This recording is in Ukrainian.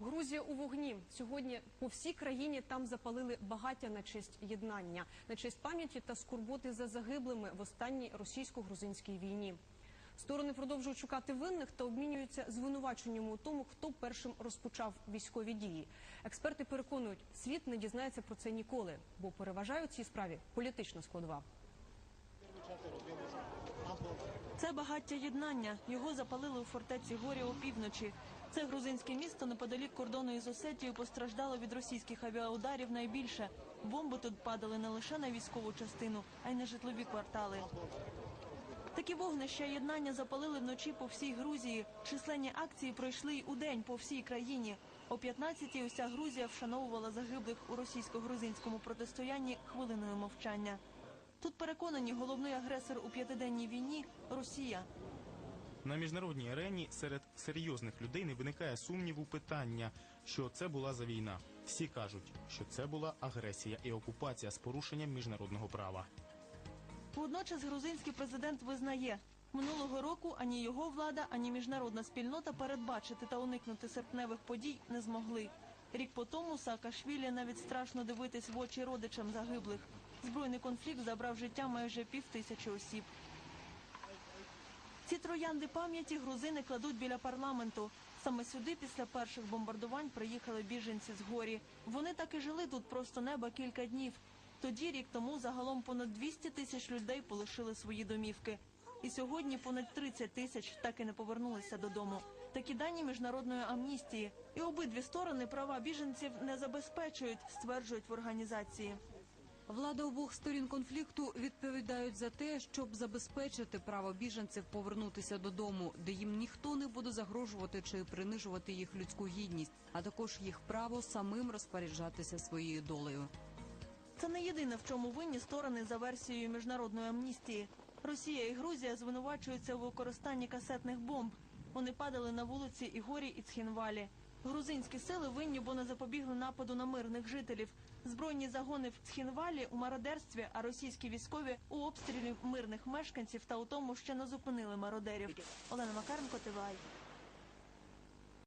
Грузія у вогні сьогодні по всій країні там запалили багаття на честь єднання, на честь пам'яті та скорботи за загиблими в останній російсько-грузинській війні. Сторони продовжують шукати винних та обмінюються звинуваченнями у тому, хто першим розпочав військові дії. Експерти переконують, світ не дізнається про це ніколи, бо переважає у цій справі політична складова. Це багаття єднання. Його запалили у фортеці Горі опівночі. Це грузинське місто неподалік кордону із Осетією постраждало від російських авіаударів найбільше. Бомби тут падали не лише на військову частину, а й на житлові квартали. Такі вогнища єднання запалили вночі по всій Грузії. Численні акції пройшли й у день по всій країні. О 15-й уся Грузія вшановувала загиблих у російсько-грузинському протистоянні хвилиною мовчання. Тут переконані головний агресор у п'ятиденній війні Росія. На міжнародній арені серед серйозних людей не виникає сумніву питання, що це була за війна. Всі кажуть, що це була агресія і окупація з порушенням міжнародного права. Водночас грузинський президент визнає, минулого року ані його влада, ані міжнародна спільнота передбачити та уникнути серпневих подій не змогли. Рік по тому Саакашвілі навіть страшно дивитись в очі родичам загиблих. Збройний конфлікт забрав життя майже півтисячі осіб. Ці троянди пам'яті грузини кладуть біля парламенту. Саме сюди після перших бомбардувань приїхали біженці з горі. Вони так і жили тут просто неба кілька днів. Тоді, рік тому, загалом понад 200 тисяч людей полишили свої домівки. І сьогодні понад 30 тисяч так і не повернулися додому. Такі дані міжнародної амністії. І обидві сторони права біженців не забезпечують, стверджують в організації. Влада обох сторін конфлікту відповідають за те, щоб забезпечити право біженців повернутися додому, де їм ніхто не буде загрожувати чи принижувати їх людську гідність, а також їх право самим розпоряджатися своєю долею. Це не єдине, в чому винні сторони за версією міжнародної амністії. Росія і Грузія звинувачуються у використанні касетних бомб. Вони падали на вулиці Ігорі і Цхінвалі. Грузинські сили винні, бо не запобігли нападу на мирних жителів. Збройні загони в Цхінвалі у мародерстві, а російські військові у обстрілі мирних мешканців та у тому, що не зупинили мародерів. Олена Макаренко, ТВАЙ.